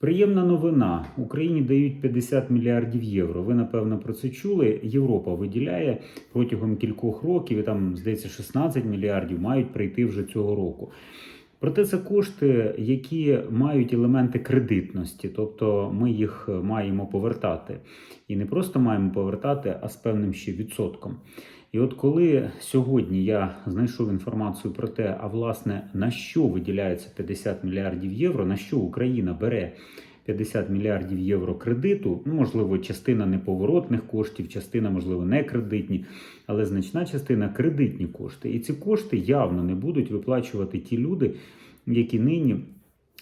Приємна новина. Україні дають 50 мільярдів євро. Ви напевно про це чули. Європа виділяє протягом кількох років, і там здається 16 мільярдів мають прийти вже цього року. Проте це кошти, які мають елементи кредитності, тобто ми їх маємо повертати. І не просто маємо повертати, а з певним ще відсотком. І от коли сьогодні я знайшов інформацію про те, а власне на що виділяється 50 мільярдів євро, на що Україна бере 50 мільярдів євро кредиту, ну можливо, частина неповоротних коштів, частина, можливо, не кредитні, але значна частина кредитні кошти. І ці кошти явно не будуть виплачувати ті люди, які нині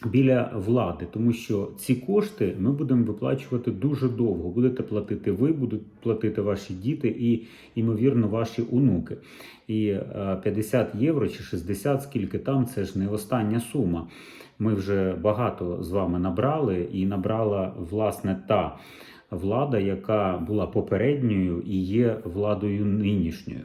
біля влади, тому що ці кошти ми будемо виплачувати дуже довго. Будете платити ви, будуть платити ваші діти і, ймовірно, ваші онуки. І е, 50 євро чи 60, скільки там, це ж не остання сума. Ми вже багато з вами набрали, і набрала власне та влада, яка була попередньою і є владою нинішньою.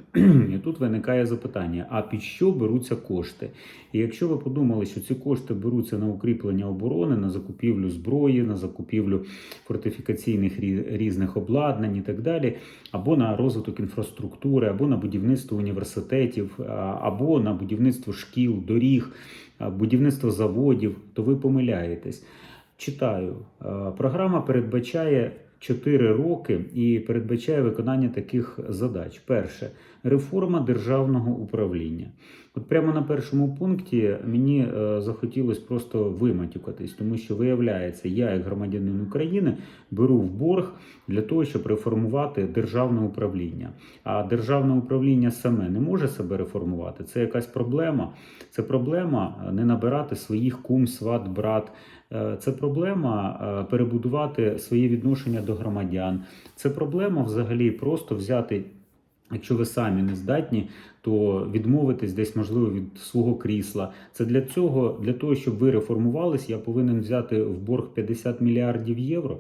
І тут виникає запитання: а під що беруться кошти? І якщо ви подумали, що ці кошти беруться на укріплення оборони, на закупівлю зброї, на закупівлю фортифікаційних різних обладнань і так далі, або на розвиток інфраструктури, або на будівництво університетів, або на будівництво шкіл, доріг, будівництво заводів, то ви помиляєтесь. Читаю, програма передбачає 4 роки і передбачає виконання таких задач. Перше реформа державного управління. От прямо на першому пункті мені е, захотілося просто виматюкатись, тому що виявляється, я, як громадянин України, беру в борг для того, щоб реформувати державне управління. А державне управління саме не може себе реформувати. Це якась проблема. Це проблема е, не набирати своїх кум, сват, брат. Е, Це проблема перебудувати своє відношення до громадян. Це проблема взагалі просто взяти. Якщо ви самі не здатні, то відмовитись десь можливо від свого крісла. Це для цього, для того, щоб ви реформувались, я повинен взяти в борг 50 мільярдів євро.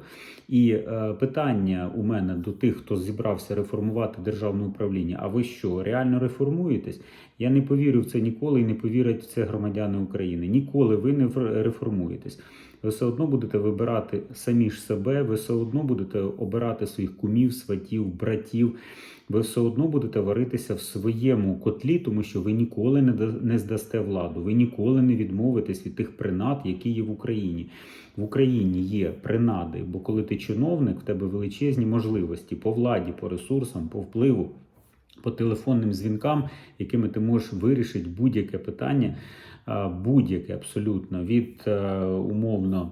І е, питання у мене до тих, хто зібрався реформувати державне управління. А ви що, реально реформуєтесь? Я не повірю в це ніколи і не повірять в це громадяни України. Ніколи ви не реформуєтесь. Ви все одно будете вибирати самі ж себе, ви все одно будете обирати своїх кумів, сватів, братів. Ви все одно будете варитися в своєму котлі, тому що ви ніколи не здасте владу. Ви ніколи не відмовитесь від тих принад, які є в Україні. В Україні є принади, бо коли ти чиновник, в тебе величезні можливості по владі, по ресурсам, по впливу, по телефонним дзвінкам, якими ти можеш вирішити будь-яке питання, будь-яке абсолютно від е, умовно.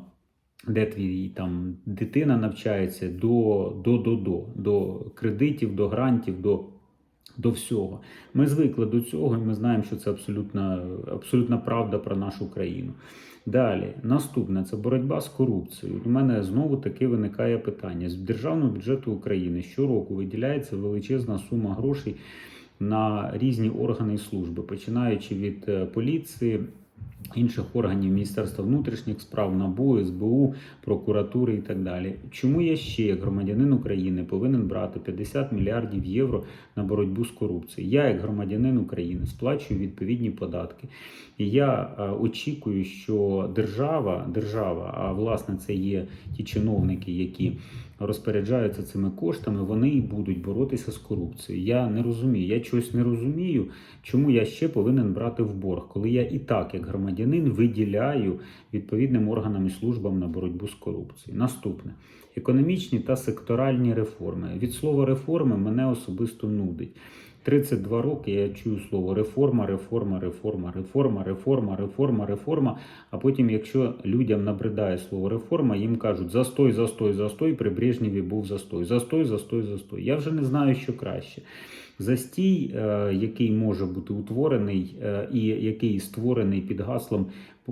Де твій там дитина навчається до, до, до, до, до кредитів, до грантів, до, до всього. Ми звикли до цього, і ми знаємо, що це абсолютна, абсолютна правда про нашу країну. Далі, наступне це боротьба з корупцією. У мене знову таки виникає питання: з державного бюджету України щороку виділяється величезна сума грошей на різні органи і служби, починаючи від е, поліції. Інших органів Міністерства внутрішніх справ, НАБУ, СБУ, прокуратури і так далі. Чому я ще, як громадянин України, повинен брати 50 мільярдів євро на боротьбу з корупцією? Я, як громадянин України, сплачую відповідні податки. І я е, очікую, що держава, держава, а власне це є ті чиновники, які розпоряджаються цими коштами, вони і будуть боротися з корупцією. Я не розумію, я чогось не розумію, чому я ще повинен брати в борг, коли я і так, як громадянин, виділяю відповідним органам і службам на боротьбу з корупцією. Наступне економічні та секторальні реформи. Від слова реформи мене особисто нудить. 32 роки я чую слово реформа, реформа, реформа, реформа, реформа, реформа, реформа. А потім, якщо людям набридає слово реформа, їм кажуть застой, застой, застой. При Брежнєві був застой, застой, застой, застой. Я вже не знаю, що краще. Застій, е, який може бути утворений е, і який створений під гаслом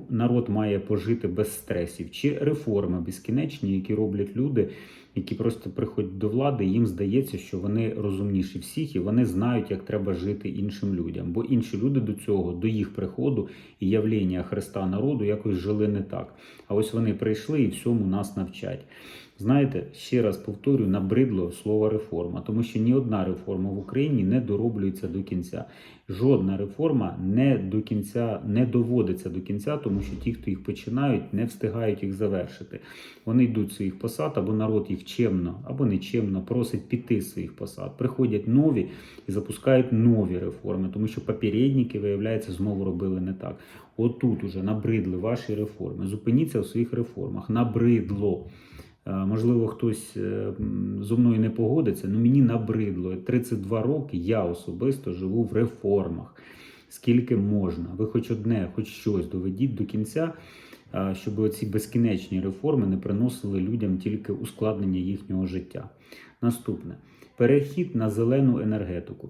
народ має пожити без стресів, чи реформи безкінечні, які роблять люди, які просто приходять до влади, і їм здається, що вони розумніші всіх, і вони знають, як треба жити іншим людям. Бо інші люди до цього, до їх приходу і явлення Христа народу якось жили не так. А ось вони прийшли і всьому нас навчать. Знаєте, ще раз повторюю, набридло слово реформа, тому що ні одна реформа в Україні не дороблюється до кінця. Жодна реформа не до кінця не доводиться до кінця, тому що ті, хто їх починають, не встигають їх завершити. Вони йдуть своїх посад, або народ їх чемно, або нечемно просить піти з своїх посад. Приходять нові і запускають нові реформи, тому що попередники, виявляється, знову робили не так. Отут уже набридли ваші реформи. Зупиніться у своїх реформах. Набридло. Е, Можливо, хтось е, зо мною не погодиться, але мені набридло. 32 роки я особисто живу в реформах. Скільки можна? Ви хоч одне, хоч щось доведіть до кінця, е, щоб оці безкінечні реформи не приносили людям тільки ускладнення їхнього життя. Наступне перехід на зелену енергетику.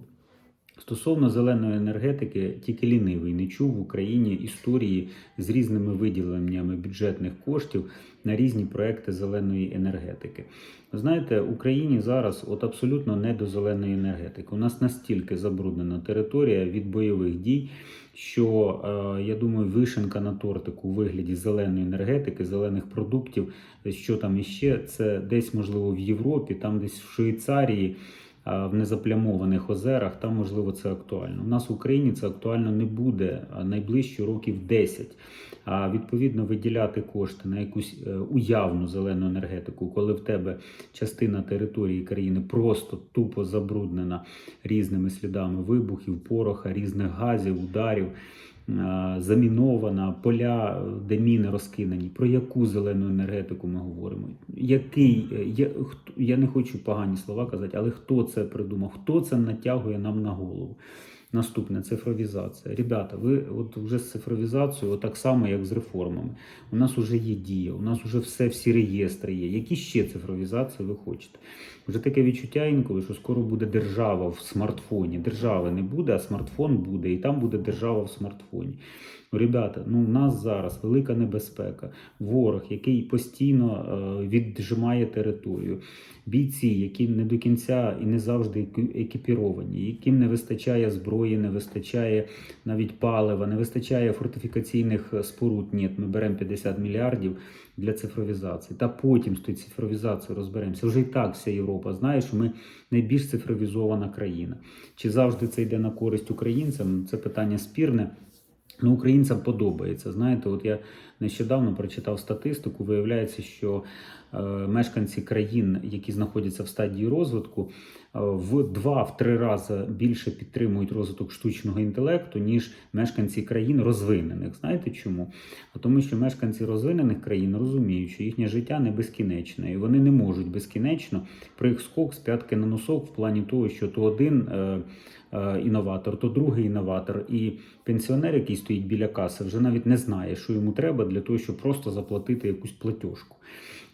Стосовно зеленої енергетики, тільки лінивий не чув в Україні історії з різними виділеннями бюджетних коштів на різні проекти зеленої енергетики. Знаєте, Україні зараз от абсолютно не до зеленої енергетики. У нас настільки забруднена територія від бойових дій, що е, я думаю, вишенка на тортику у вигляді зеленої енергетики, зелених продуктів, що там іще, це десь можливо в Європі, там десь в Швейцарії в незаплямованих озерах, там можливо це актуально. У нас в Україні це актуально не буде найближчі років 10. А відповідно виділяти кошти на якусь е, уявну зелену енергетику, коли в тебе частина території країни просто тупо забруднена різними слідами вибухів, пороха, різних газів, ударів. А, Замінована, поля, е, де міни розкидані. Про яку зелену енергетику ми говоримо? Який е, я, я не хочу погані слова казати, але хто це придумав? Хто це натягує нам на голову? Наступне цифровізація. Ребята, ви от вже з цифровізацією, так само, як з реформами. У нас вже є дія, у нас вже все, всі реєстри є. Які ще цифровізації ви хочете? Вже таке відчуття інколи, що скоро буде держава в смартфоні. Держави не буде, а смартфон буде, і там буде держава в смартфоні. Ребята, ну у нас зараз велика небезпека. Ворог, який постійно е, віджимає територію, бійці, які не до кінця і не завжди екіпіровані, яким не вистачає зброї, не вистачає навіть палива, не вистачає фортифікаційних е, споруд. Ні, ми беремо 50 мільярдів для цифровізації. Та потім з тою цифровізацією розберемося. Вже і так вся Європа знає, що ми найбільш цифровізована країна. Чи завжди це йде на користь українцям? Це питання спірне. Ну, українцям подобається. Знаєте, от я нещодавно прочитав статистику. Виявляється, що е, мешканці країн, які знаходяться в стадії розвитку, е, в два-три рази більше підтримують розвиток штучного інтелекту, ніж мешканці країн розвинених. Знаєте чому? Тому, що мешканці розвинених країн розуміють, що їхнє життя не безкінечне, і вони не можуть безкінечно при скок з п'ятки на носок в плані того, що то один. Е, Інноватор, то другий інноватор, і пенсіонер, який стоїть біля каси, вже навіть не знає, що йому треба для того, щоб просто заплатити якусь платіжку.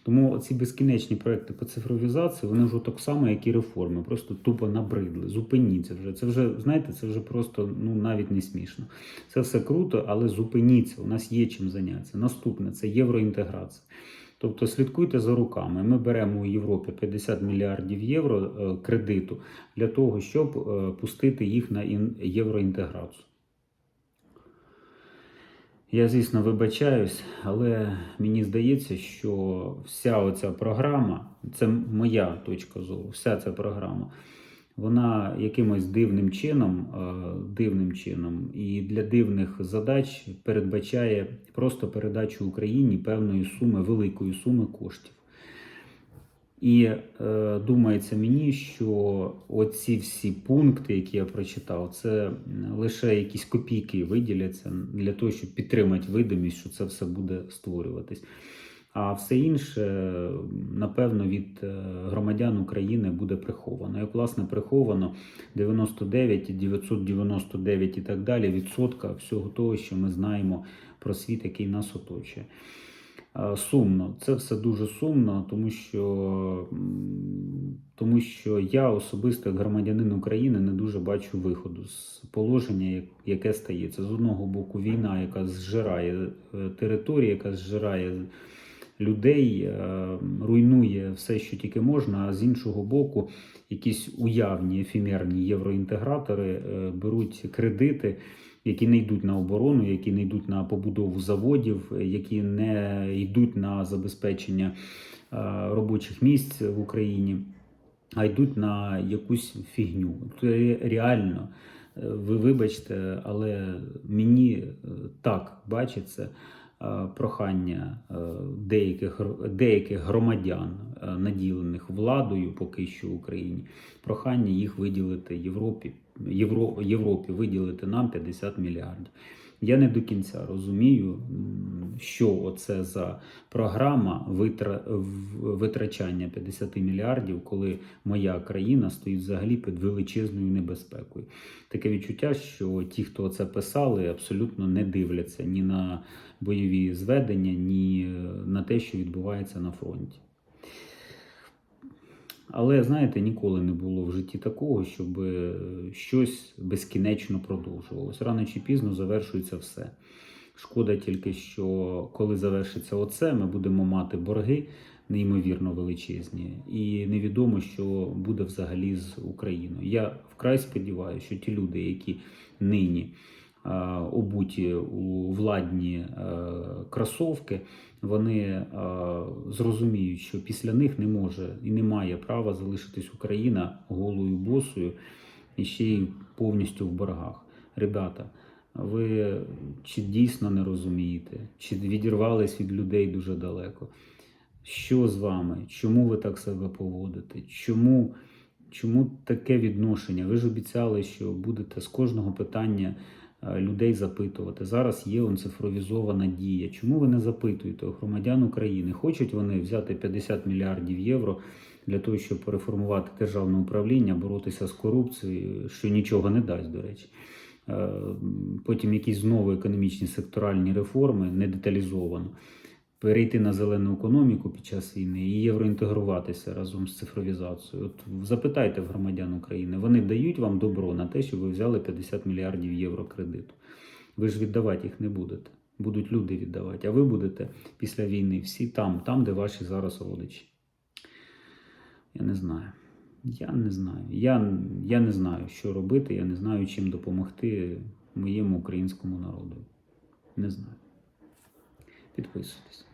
Тому ці безкінечні проекти по цифровізації, вони вже так само, як і реформи, просто тупо набридли. Зупиніться вже. Це вже, знаєте, це вже просто ну навіть не смішно. Це все круто, але зупиніться. У нас є чим зайнятися. Наступне це євроінтеграція. Тобто слідкуйте за руками. Ми беремо у Європі 50 мільярдів євро е, кредиту для того, щоб е, пустити їх на євроінтеграцію. Я, звісно, вибачаюсь, але мені здається, що вся оця програма, це моя точка зору, вся ця програма, вона якимось дивним чином, е, дивним чином і для дивних задач передбачає просто передачу Україні певної суми, великої суми коштів. І е, думається мені, що оці всі пункти, які я прочитав, це лише якісь копійки виділяться для того, щоб підтримати видимість, що це все буде створюватись. А все інше, напевно, від е, громадян України буде приховано. Як власне приховано 99, 999 і так далі відсотка всього того, що ми знаємо про світ, який нас оточує. Сумно, це все дуже сумно, тому що, тому що я особисто, як громадянин України, не дуже бачу виходу з положення, яке стається. З одного боку, війна, яка зжирає е, території, яка зжирає людей, е, руйнує все, що тільки можна. А з іншого боку, якісь уявні ефемерні євроінтегратори е, беруть кредити які не йдуть на оборону, які не йдуть на побудову заводів, які не йдуть на забезпечення е, робочих місць в Україні, а йдуть на якусь фігню. Це реально Е, Ви вибачте, але мені е, так бачиться е, прохання е, деяких, деяких громадян, е, наділених владою поки що в Україні, прохання їх виділити Європі, Євро, Європі виділити нам 50 мільярдів. Я не до кінця розумію, що оце за програма витра... витрачання 50 мільярдів, коли моя країна стоїть взагалі під величезною небезпекою. Таке відчуття, що ті, хто це писали, абсолютно не дивляться ні на бойові зведення, ні на те, що відбувається на фронті. Але знаєте, ніколи не було в житті такого, щоб е, щось безкінечно продовжувалось. Рано чи пізно завершується все. Шкода тільки, що коли завершиться оце, ми будемо мати борги неймовірно величезні, і невідомо, що буде взагалі з Україною. Я вкрай сподіваюся, що ті люди, які нині обуті у владні е, кросовки, вони е, зрозуміють, що після них не може і не має права залишитись Україна голою босою і ще й повністю в боргах. Ребята, ви чи дійсно не розумієте, чи відірвались від людей дуже далеко? Що з вами? Чому ви так себе поводите? Чому, чому таке відношення? Ви ж обіцяли, що будете з кожного питання е, людей запитувати. Зараз є он цифровізована дія. Чому ви не запитуєте громадян України? Хочуть вони взяти 50 мільярдів євро для того, щоб реформувати державне управління, боротися з корупцією, що нічого не дасть, до речі. Е, Потім якісь знову економічні секторальні реформи, не деталізовано. Перейти на зелену економіку під час війни і євроінтегруватися разом з цифровізацією. От запитайте в громадян України, вони дають вам добро на те, щоб ви взяли 50 мільярдів євро кредиту. Ви ж віддавати їх не будете. Будуть люди віддавати, а ви будете після війни всі там, там, де ваші зараз родичі. Я не знаю. Я не знаю. Я, я не знаю, що робити, я не знаю, чим допомогти моєму українському народу. Не знаю. Підписуйтесь.